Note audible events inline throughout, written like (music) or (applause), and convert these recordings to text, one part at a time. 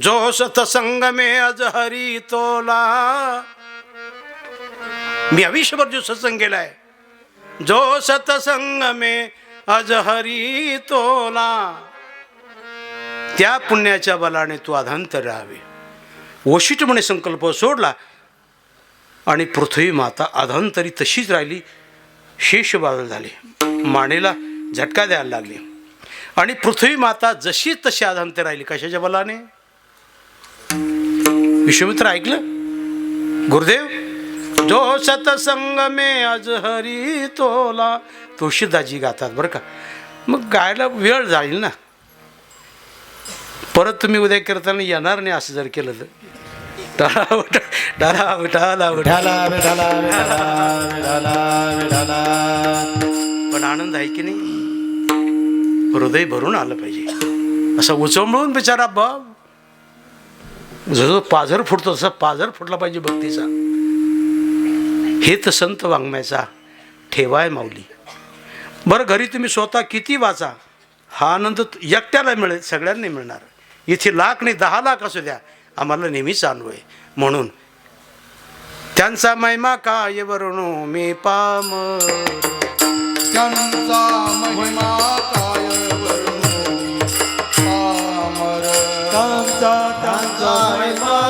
जो सतसंग में अज हरी तोला. मी आयुष्यभर जो सत्संग केलाय. जो सतसंग में अज हरी तोला. त्या पुण्याच्या बलाने तू अधांतर राहावे. वशिष्ठ म्हणे संकल्प सोडला आणि पृथ्वी माता अधांतरी तशीच राहिली. शेष बाजल झाले. मानेला झटका द्यायला लागली. आणि पृथ्वी माता जशी तशी अधांतर राहिली कशाच्या बलाने? विश्वमित्र ऐकलं? गुरुदेव जो सतसंग में अज हरी तोला तुळशीदाजी गातात बरं का? मग गायला वेळ जाईल ना. परत तुम्ही उद्या करताना येणार नाही असं जर केलं तर. पण आनंद आहे की नाही? हृदय भरून आलं पाहिजे. असं उचंबळून बिचारा बाब जसं पाझर फुटतो तसा पाझर फुटला पाहिजे भक्तीचा. हे संत वाङ्मयाचा ठेवाय माऊली. बरं घरी तुम्ही स्वतः किती वाचा? हा आनंद एकट्याला मिळेल सगळ्यांनी मिळणार. इथे लाख नाही दहा लाख असू द्या. आम्हाला नेहमीच अनुभव आहे. म्हणून त्यांचा महिमा काय वर्णू मी पाम. त्यांचा महिमा त्यांचा महिमा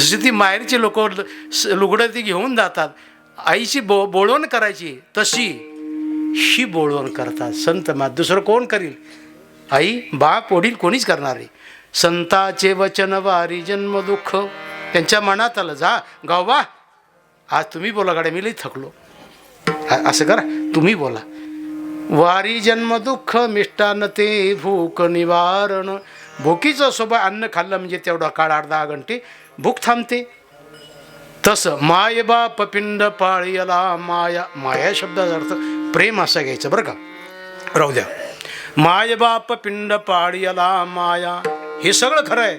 जशी ती माहेरची लोक लुगडं ती घेऊन जातात आईची बो बोळवण करायची तशी ही बोळवण करतात. संत मा दुसरं कोण करील? आई बाप वडील कोणीच करणार आहे संताचे वचन वारी जन्म दुःख. त्यांच्या मनात आलं जा गावा आज तुम्ही बोला गाड्या मी लई थकलो. असं करा तुम्ही बोला. वारी जन्म दुःख मिष्टान ते भूक निवारण. भुकीचं सोबत अन्न खाल्लं म्हणजे तेवढा काळ आठ दहा घंटे भूक थांबते. तसं माय बाप पिंड पाळीला माया माया शब्दाचा अर्थ प्रेम असं घ्यायचं बरं का? राहू द्या. माय बाप पिंड पाळीला माया हे सगळं खरं आहे.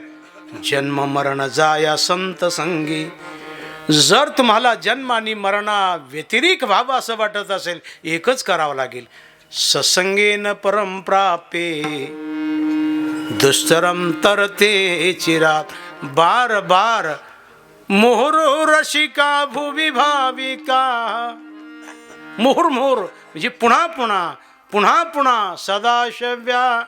जन्म मरण जाया संत संगी. जर तुम्हाला जन्म आणि मरणा व्यतिरिक्त व्हावं असं वाटत असेल एकच करावं लागेल. ससंगेन परम प्रापे दुस्तरम तरते चिरात. बार बार मोहरो रसिका भुवी भाविका. मोहर मोहर म्हणजे पुन्हा पुन्हा पुन्हा पुन्हा सदाशव्या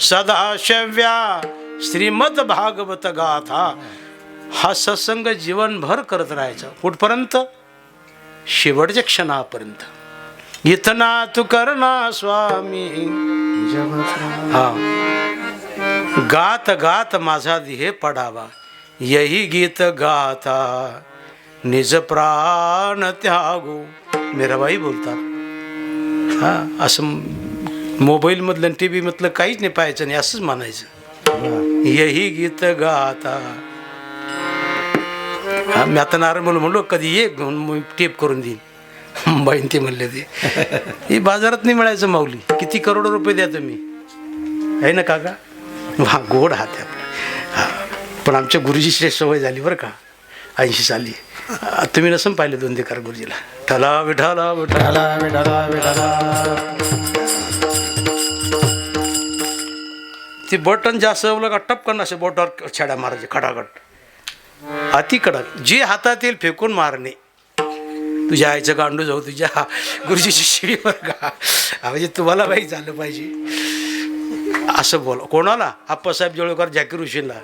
सदाशव्या श्रीमद भागवत गाथा हा सत्संग जीवनभर करत राहायचा. कुठपर्यंत? शेवटच्या क्षणापर्यंत. इतना तू करना स्वामी. हा. गात गात माझा ध्येय पडावा. यही गीत गाता. निज प्राण त्यागो. मीराबाई बोलतात. हा असं मोबाईलमधलं टी व्हीमधलं काहीच नाही पाहायचं नाही असंच म्हणायचं. यही गीत गाता. हा मी आता नारायण म्हणलो कधी ये घेऊन मी टेप करून देईन. बाईन ते म्हणले ते ही बाजारात नाही मिळायचं माऊली किती करोड रुपये द्या तुम्ही. आहे ना काका. हा गोड हात आपला. हा. पण आमच्या गुरुजीची सवय झाली बरं का? ऐंशी साली. तुम्ही नसून पाहिले दोन देकार गुरुजीला? ठला विठाला विठाला विठाला विठाला ते बटन जास्त आवलं का टपकन असे बोटावर छड्या मारायचे खडाखट अति कडक. जे हातात येईल फेकून मारणे. तुझ्या आईचं गांडू जाऊ तुझ्या गुरुजीची शिडीवर का? म्हणजे तुम्हाला बाई झालं पाहिजे. असं बोल. कोणाला? आप्पासाहेब जोळकर झाकीर हुशीनला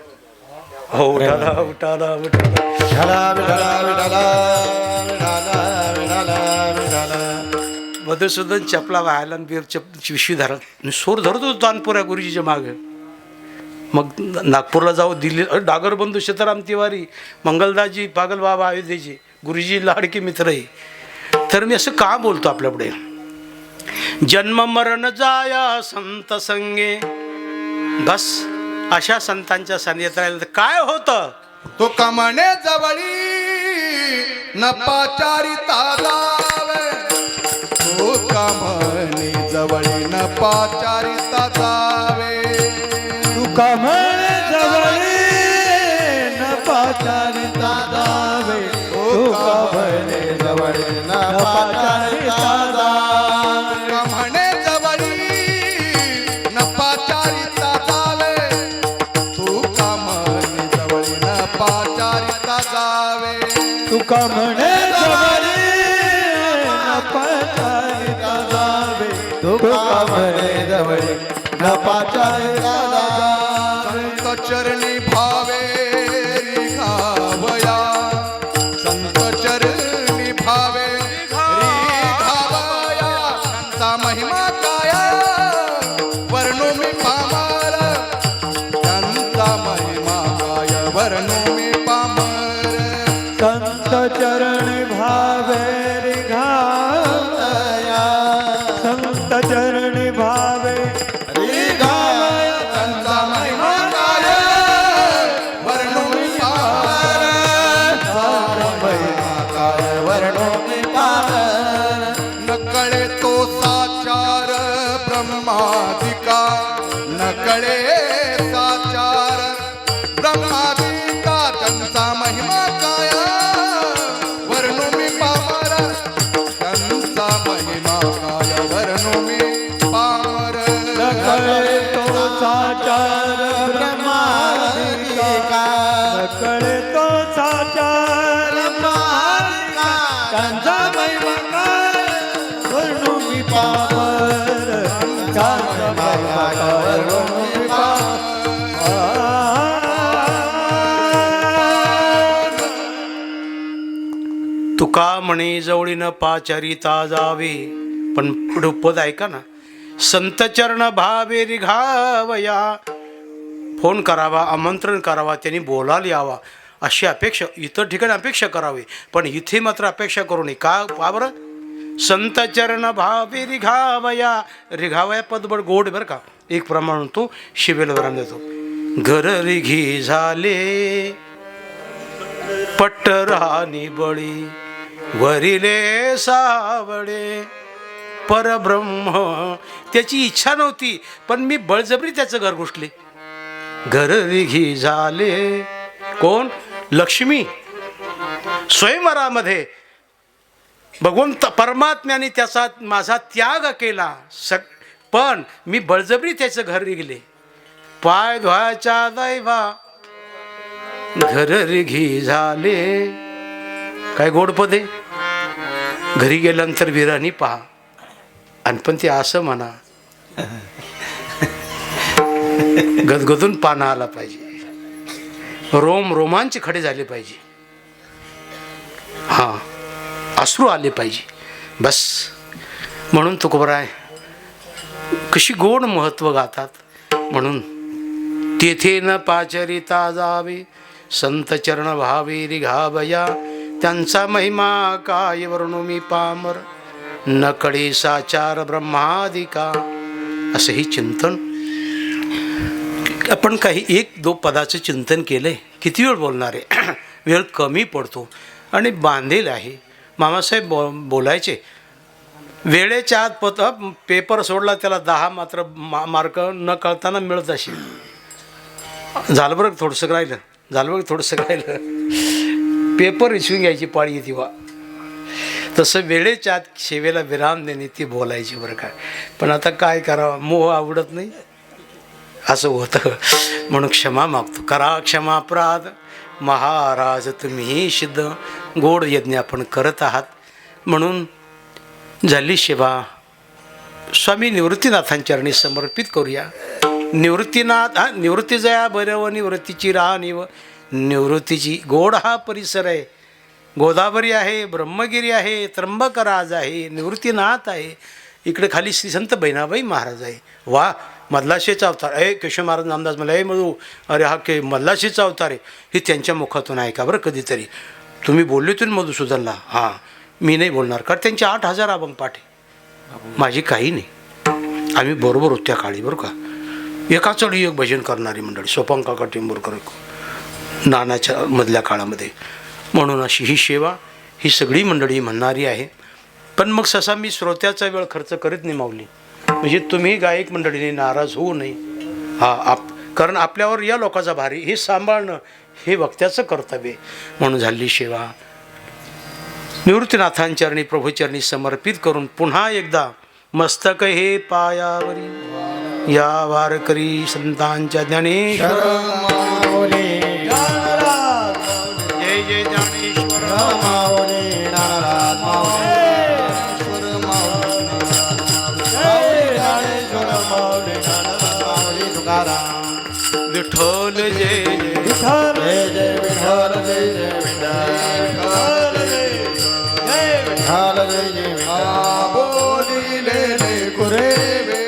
हो उठाला उठाला उठाला. मधुसूदन चपला व्हायला बीर चप पिशवी धरत. आणि सोर धरत होतो तानपुऱ्या गुरुजीच्या मागे. मग नागपूरला जाऊ दिल्ली डागरबंधू सीताराम तिवारी मंगलदाजी पागल बाबा अयोध्येजी गुरुजी लाडके मित्र आहे तर मी असं का बोलतो आपल्यापुढे? जन्म मरण जाया संत संगे. बस अशा संतांच्या सानिध्यात राहिलं तर काय होतं? तो कमणे जवळी न पाचारिता जावे. तो कमणे जवळी न पाचारिता जावे. तुका म्हणे जवळी न पाचारिता जावे. म्हणे जवळी न पाचारिता जावे. जवळी न पाचारिता जावे तुका म्हणे जवळी न पाचारिता जावे तुका म्हणे जवळी न पाचारिता जावे संत चरणी भावे संत चरणी भावे महिमा तुका म्हणे जवळीनं पाचारी जावे. पण पुढे पद ऐका ना? संतचरण भावेरी घावया. फोन करावा आमंत्रण करावा त्यांनी बोलायला यावा. अशी अपेक्षा इतर ठिकाणी अपेक्षा करावी. पण इथे मात्र अपेक्षा करू नये. का? का बरं? संत भावे रिघावया रिघावया पदबड गोड बरं का? एक प्रमाण तो शिबेलवरान देतो. घर रिघी झाले. पट्टरानी बळी. वरिले सावळे. परब्रह्म. त्याची इच्छा नव्हती पण मी बळजबरी त्याचं घर घुसले. घर रिघी झाले. कोण? लक्ष्मी. स्वयंवरामध्ये. भगवंत परमात्म्याने त्याचा माझा त्याग केला. सग पण मी बळजबरी त्याचं घर रिघले पाय धुवायच्या दैवा. घर रिघी झाले. काय गोडपदे घरी गेल्यानंतर विराणी पहा. आणि पण ते असं म्हणा गदगदून पानं आला पाहिजे. रोम रोमांच खडे झाले पाहिजे. हां अश्रू आले पाहिजे. बस. म्हणून तुकोबराय कशी गोड महत्त्व गातात. म्हणून तेथे न पाचरिता जावे संत चरण भावे रिघावया त्यांचा महिमा काय वर्णू मी पामर. नकडे साचार ब्रह्मादिका असं ही चिंतन. आपण काही एक दो पदाचं चिंतन केलं आहे किती वेळ बोलणार आहे? (clears throat) वेळ कमी पडतो. आणि बांधील आहे. मामासाहेब बो बोलायचे. वेळेच्या आत पत पेपर सोडला त्याला दहा मात्र मा मार्क न कळताना मिळत असेल झालं बरं थोडंसं राहिलं? झालं बरं थोडंसं राहिलं? (laughs) पेपर रिसिव्हिंग घ्यायची पाळी येते बा. तसं वेळेच्या आत सेवेला विराम देणे ती बोलायची बरं काय पण आता काय करावं? मोह आवडत नाही. असं होतं. म्हणून क्षमा मागतो. करा क्षमा अपराध. महाराज तुम्ही सिद्ध. गोड यज्ञ आपण करत आहात. म्हणून झाली सेवा. स्वामी निवृत्तीनाथांचरणी समर्पित करूया. निवृत्तीनाथ हा निवृत्ती जया बरव निवृत्तीची राह निव निवृत्तीची गोड हा परिसर आहे. गोदावरी आहे ब्रह्मगिरी आहे त्र्यंबकराज आहे निवृत्तीनाथ आहे. इकडे खाली श्री संत बहिणाबाई महाराज आहे. वा मधलाशीचा अवतार. ए केशव महाराज नामदास मला ए मधू अरे हा के मधलाशीचा अवतार आहे. हे त्यांच्या मुखातून आहे का बरं कधीतरी? तुम्ही बोलले तुम्ही मधुसूदनला. हां मी नाही बोलणार कारण त्यांचे आठ हजार अभंग पाठ आहे. माझी काही नाही. आम्ही बरोबर होत्या काळी बरं का? एका चढी एक भजन करणारी मंडळी सोपांका काका नानाच्या मधल्या काळामध्ये. म्हणून अशी ही सेवा ही सगळी मंडळी म्हणणारी आहे. पण मग ससा मी श्रोत्याचा वेळ खर्च करीत नाही माऊली. म्हणजे तुम्ही गायक मंडळीने नाराज होऊ नये. हा आप कारण आपल्यावर या लोकांचा भारी हे सांभाळणं हे वक्त्याचं कर्तव्य म्हणून झाली सेवा. निवृत्तीनाथांचरणी प्रभूचरणी समर्पित करून पुन्हा एकदा मस्तक हे पायावरी या वारकरी संतांच्या ज्ञानेश्वर. વિઠોલ જય વિઠોલ જય વિઠોલ જય જય વિઠોલ જય વિઠોલ જય વિઠોલ જય વિઠોલ બોલી લે લે કુરે